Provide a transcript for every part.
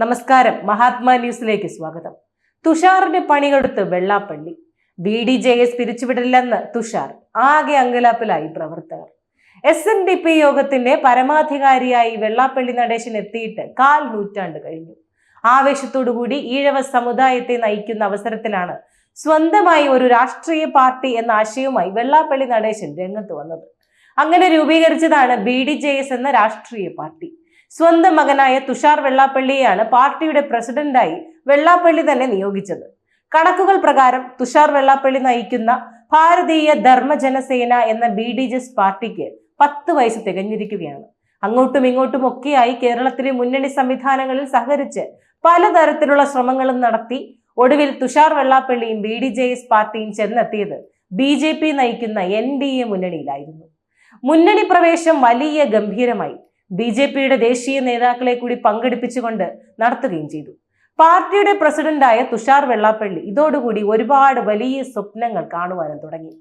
നമസ്കാരം. മഹാത്മാ ന്യൂസിലേക്ക് സ്വാഗതം. തുഷാറിന്റെ പണികെടുത്ത് Vellappally. B D J S പിരിച്ചുവിടില്ലെന്ന് Thushar ആകെ അങ്കലാപ്പിലായി പ്രവർത്തകർ. എസ് എൻ ഡി പി യോഗത്തിന്റെ പരമാധികാരിയായി വെള്ളാപ്പള്ളി നടേശൻ എത്തിയിട്ട് കാൽ നൂറ്റാണ്ട് കഴിഞ്ഞു. ആവേശത്തോടുകൂടി ഈഴവ സമുദായത്തെ നയിക്കുന്ന അവസരത്തിലാണ് സ്വന്തമായി ഒരു രാഷ്ട്രീയ പാർട്ടി എന്ന ആശയവുമായി വെള്ളാപ്പള്ളി നടേശൻ രംഗത്ത് വന്നത്. അങ്ങനെ രൂപീകരിച്ചതാണ് ബി ഡി ജെ എസ് എന്ന രാഷ്ട്രീയ പാർട്ടി. സ്വന്തം മകനായ തുഷാർ വെള്ളാപ്പള്ളിയെയാണ് പാർട്ടിയുടെ പ്രസിഡന്റായി വെള്ളാപ്പള്ളി തന്നെ നിയോഗിച്ചത്. കണക്കുകൾ പ്രകാരം തുഷാർ വെള്ളാപ്പള്ളി നയിക്കുന്ന ഭാരതീയ ധർമ്മജനസേന എന്ന ബി ഡി ജെസ് പാർട്ടിക്ക് പത്ത് വയസ്സ് തികഞ്ഞിരിക്കുകയാണ്. അങ്ങോട്ടും ഇങ്ങോട്ടും ഒക്കെയായി കേരളത്തിലെ മുന്നണി സംവിധാനങ്ങളിൽ സഹകരിച്ച് പലതരത്തിലുള്ള ശ്രമങ്ങളും നടത്തി ഒടുവിൽ തുഷാർ വെള്ളാപ്പള്ളിയും ബി ഡി ജെ എസ് പാർട്ടിയും ചെന്നെത്തിയത് ബി ജെ പി നയിക്കുന്ന എൻ ഡി എ മുന്നണിയിലായിരുന്നു. മുന്നണി പ്രവേശം വലിയ ഗംഭീരമായി. ബി ജെ പിയുടെ ദേശീയ നേതാക്കളെ കൂടി പങ്കെടുപ്പിച്ചുകൊണ്ട് നടത്തുകയും ചെയ്തു. പാർട്ടിയുടെ പ്രസിഡന്റായ തുഷാർ വെള്ളാപ്പള്ളി ഇതോടുകൂടി ഒരുപാട് വലിയ സ്വപ്നങ്ങൾ കാണുവാനും തുടങ്ങി.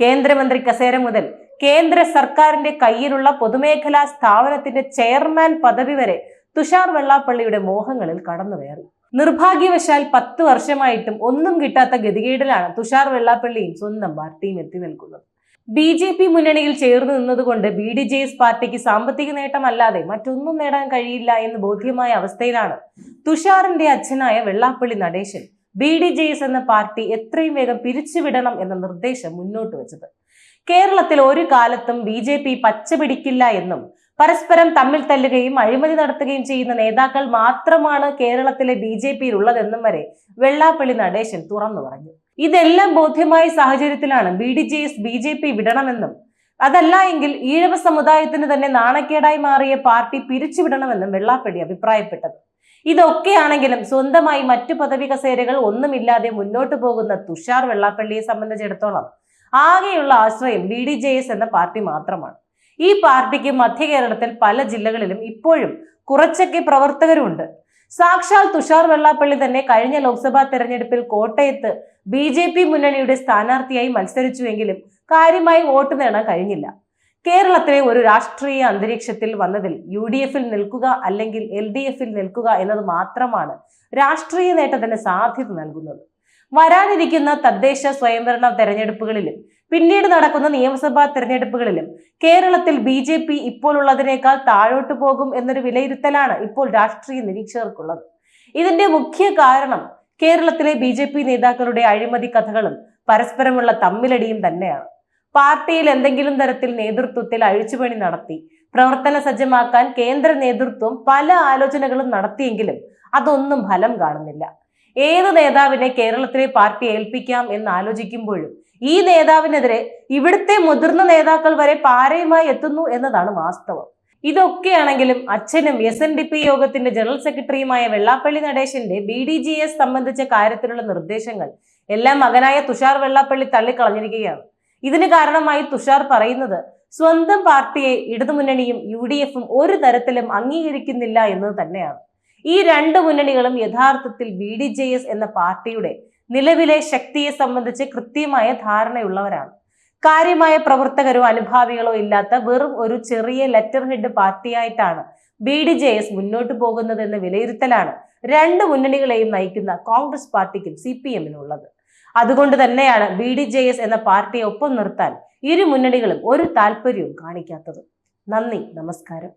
കേന്ദ്രമന്ത്രി കസേര മുതൽ കേന്ദ്ര സർക്കാരിന്റെ കയ്യിലുള്ള പൊതുമേഖലാ സ്ഥാപനത്തിന്റെ ചെയർമാൻ പദവി വരെ തുഷാർ വെള്ളാപ്പള്ളിയുടെ മോഹങ്ങളിൽ കടന്നുകയറി. നിർഭാഗ്യവശാൽ പത്ത് വർഷമായിട്ടും ഒന്നും കിട്ടാത്ത ഗതികേടിലാണ് തുഷാർ വെള്ളാപ്പള്ളിയും സ്വന്തം പാർട്ടിയും എത്തി നിൽക്കുന്നത്. ബി ജെ പി മുന്നണിയിൽ ചേർന്ന് നിന്നതുകൊണ്ട് ബി ഡി ജെ എസ് പാർട്ടിക്ക് സാമ്പത്തിക നേട്ടമല്ലാതെ മറ്റൊന്നും നേടാൻ കഴിയില്ല എന്ന് ബോധ്യമായ അവസ്ഥയിലാണ് തുഷാറിന്റെ അച്ഛനായ Vellappally Natesan B D J S എന്ന പാർട്ടി എത്രയും വേഗം പിരിച്ചുവിടണം എന്ന നിർദ്ദേശം മുന്നോട്ട് വെച്ചത്. കേരളത്തിൽ ഒരു കാലത്തും ബി ജെ പി പച്ചപിടിക്കില്ല എന്നും പരസ്പരം തമ്മിൽ തല്ലുകയും അഴിമതി നടത്തുകയും ചെയ്യുന്ന നേതാക്കൾ മാത്രമാണ് കേരളത്തിലെ ബി ജെ പിയിലുള്ളതെന്നും വരെ വെള്ളാപ്പള്ളി നടേശൻ തുറന്നു പറഞ്ഞു ഇതെല്ലാം ബോധ്യമായ സാഹചര്യത്തിലാണ് B D J S B J P വിടണമെന്നും അതല്ല എങ്കിൽ ഈഴവ സമുദായത്തിന് തന്നെ നാണക്കേടായി മാറിയ പാർട്ടി പിരിച്ചുവിടണമെന്നും വെള്ളാപ്പള്ളി അഭിപ്രായപ്പെട്ടത്. ഇതൊക്കെയാണെങ്കിലും സ്വന്തമായി മറ്റു പദവി കസേരകൾ ഒന്നുമില്ലാതെ മുന്നോട്ടു പോകുന്ന തുഷാർ വെള്ളാപ്പള്ളിയെ സംബന്ധിച്ചിടത്തോളം ആകെയുള്ള ആശ്രയം ബി ഡി ജെ എസ് എന്ന പാർട്ടി മാത്രമാണ്. ഈ പാർട്ടിക്ക് മധ്യ കേരളത്തിൽ പല ജില്ലകളിലും ഇപ്പോഴും കുറച്ചൊക്കെ പ്രവർത്തകരുണ്ട്. സാക്ഷാൽ തുഷാർ വെള്ളാപ്പള്ളി തന്നെ കഴിഞ്ഞ ലോക്സഭാ തെരഞ്ഞെടുപ്പിൽ കോട്ടയത്ത് ബി ജെ പി മുന്നണിയുടെ സ്ഥാനാർത്ഥിയായി മത്സരിച്ചുവെങ്കിലും കാര്യമായി വോട്ട് നേടാൻ കഴിഞ്ഞില്ല. കേരളത്തിലെ ഒരു രാഷ്ട്രീയ അന്തരീക്ഷത്തിൽ വന്നതിൽ യു ഡി എഫിൽ നിൽക്കുക അല്ലെങ്കിൽ എൽ ഡി എഫിൽ നിൽക്കുക എന്നത് മാത്രമാണ് രാഷ്ട്രീയ നേട്ടത്തിന് സാധ്യത നൽകുന്നത്. വരാനിരിക്കുന്ന തദ്ദേശ സ്വയംഭരണ തെരഞ്ഞെടുപ്പുകളിലും പിന്നീട് നടക്കുന്ന നിയമസഭാ തെരഞ്ഞെടുപ്പുകളിലും കേരളത്തിൽ ബി ജെ പി ഇപ്പോൾ ഉള്ളതിനേക്കാൾ താഴോട്ട് പോകും എന്നൊരു വിലയിരുത്തലാണ് ഇപ്പോൾ രാഷ്ട്രീയ നിരീക്ഷകർക്കുള്ളത്. ഇതിന്റെ മുഖ്യ കാരണം കേരളത്തിലെ ബി ജെ പി നേതാക്കളുടെ അഴിമതി കഥകളും പരസ്പരമുള്ള തമ്മിലടിയും തന്നെയാണ്. പാർട്ടിയിൽ എന്തെങ്കിലും തരത്തിൽ നേതൃത്വത്തിൽ അഴിച്ചുപണി നടത്തി പ്രവർത്തന സജ്ജമാക്കാൻ കേന്ദ്ര നേതൃത്വം പല ആലോചനകളും നടത്തിയെങ്കിലും അതൊന്നും ഫലം കാണുന്നില്ല. ഏത് നേതാവിനെ കേരളത്തിലെ പാർട്ടി ഏൽപ്പിക്കാം എന്ന് ആലോചിക്കുമ്പോഴും ഈ നേതാവിനെതിരെ ഇവിടുത്തെ മുതിർന്ന നേതാക്കൾ വരെ പാരയുമായി എത്തുന്നു എന്നതാണ് വാസ്തവം. ഇതൊക്കെയാണെങ്കിലും അച്ഛനും എസ് എൻ ഡി പി യോഗത്തിന്റെ ജനറൽ സെക്രട്ടറിയുമായ വെള്ളാപ്പള്ളി നടേശന്റെ ബി ഡി ജി എസ് സംബന്ധിച്ച കാര്യത്തിലുള്ള നിർദ്ദേശങ്ങൾ എല്ലാം മകനായ തുഷാർ വെള്ളാപ്പള്ളി തള്ളിക്കളഞ്ഞിരിക്കുകയാണ്. ഇതിന് കാരണമായി തുഷാർ പറയുന്നത് സ്വന്തം പാർട്ടിയെ ഇടതുമുന്നണിയും യു ഡി എഫും ഒരു തരത്തിലും അംഗീകരിക്കുന്നില്ല എന്നത് തന്നെയാണ്. ഈ രണ്ട് മുന്നണികളും യഥാർത്ഥത്തിൽ ബി ഡി ജെ എസ് എന്ന പാർട്ടിയുടെ നിലവിലെ ശക്തിയെ സംബന്ധിച്ച് കൃത്യമായ ധാരണയുള്ളവരാണ്. കാര്യമായ പ്രവർത്തകരോ അനുഭാവികളോ ഇല്ലാത്ത വെറും ഒരു ചെറിയ ലെറ്റർ ഹെഡ് പാർട്ടിയായിട്ടാണ് ബി ഡി ജെ എസ് മുന്നോട്ട് പോകുന്നതെന്ന വിലയിരുത്തലാണ് രണ്ട് മുന്നണികളെയും നയിക്കുന്ന കോൺഗ്രസ് പാർട്ടിക്കും സി പി എമ്മിനുള്ളത് അതുകൊണ്ട് തന്നെയാണ് ബി ഡി ജെ എസ് എന്ന പാർട്ടിയെ ഒപ്പം നിർത്താൻ ഇരു മുന്നണികളും ഒരു താല്പര്യവും കാണിക്കാത്തത്. നന്ദി നമസ്കാരം.